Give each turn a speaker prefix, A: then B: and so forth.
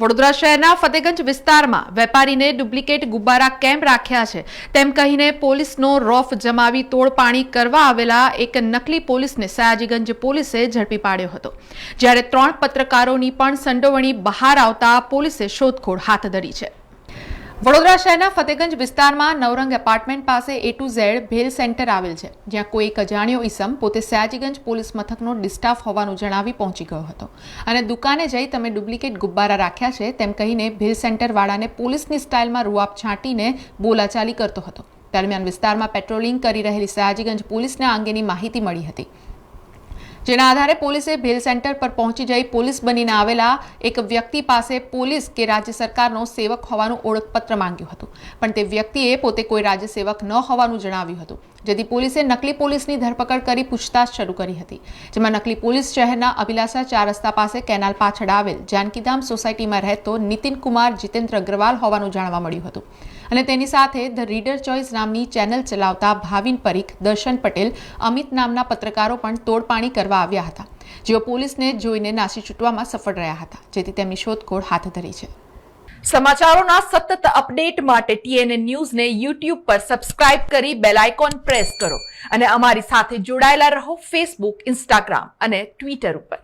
A: વડોદરા શહેરના ફતેગંજ વિસ્તારમાં વેપારીને ડુપ્લિકેટ ગુબ્બારા કેમ રાખ્યા છે? તેમ કહીને પોલીસનો રોફ જમાવી તોડપાણી કરવા આવેલા એક નકલી પોલીસને સયાજીગંજ પોલીસે ઝડપી પાડ્યો હતો. જ્યારે ત્રણ પત્રકારોની પણ સંડોવણી બહાર આવતા પોલીસે શોધખોળ હાથ ધરી છે. વડોદરા શહેરના ફતેગંજ વિસ્તારમાં નવરંગ એપાર્ટમેન્ટ પાસે A to Z bhel centre આવેલ છે, જ્યાં કોઈ અજાણ્યો ઈસમ પોતે સયાજીગંજ પોલીસ મથકનો ડિસ્ટાફ હોવાનું જણાવી પહોંચી ગયો હતો. અને દુકાને જઈ તમે ડુપ્લિકેટ ગુબ્બારા રાખ્યા છે, તેમ કહીને ભેલ સેન્ટરવાળાને પોલીસની સ્ટાઇલમાં રૂઆબ છાંટીને બોલાચાલી કરતો હતો. દરમિયાન વિસ્તારમાં પેટ્રોલિંગ કરી રહેલી સયાજીગંજ પોલીસને આ અંગેની માહિતી મળી હતી. જેના આધારે પોલીસે ભેલ સેન્ટર પર પહોંચી જઈ પોલીસ બનીને આવેલા એક વ્યક્તિ પાસે પોલીસ કે રાજ્ય સરકારનો સેવક હોવાનું ઓળખપત્ર માંગ્યું હતું. પણ તે વ્યક્તિએ પોતે કોઈ રાજ્ય સેવક ન હોવાનું જણાવ્યું હતું. જેથી પોલીસે નકલી પોલીસની ધરપકડ કરી પૂછતાછ શરૂ કરી હતી. જેમાં નકલી પોલીસ શહેરના અભિલાષા ચાર રસ્તા પાસે કેનાલ પાછળ આવેલ જાનકીધામ સોસાયટીમાં રહેતો નીતિન કુમાર જીતેન્દ્ર અગ્રવાલ હોવાનું જાણવા મળ્યું હતું. અને તેની સાથે ધ રીડર ચોઇસ નામની ચેનલ ચલાવતા ભાવિન પરીખ દર્શન પટેલ, અમિત નામના પત્રકારો પણ તોડપાણી કરવા આવ્યા હતા, જેઓ પોલીસને જોઈને નાસી છૂટવામાં સફળ રહ્યા હતા, જેથી તેમની શોધખોળ હાથ ધરી છે.
B: સમાચારોના સતત અપડેટ માટે ટીએનએ ન્યૂઝને યુટ્યુબ પર સબસ્ક્રાઇબ કરી બેલ આઇકોન પ્રેસ કરો અને અમારી સાથે જોડાયેલા રહો ફેસબુક ઇન્સ્ટાગ્રામ અને ટ્વિટર ઉપર.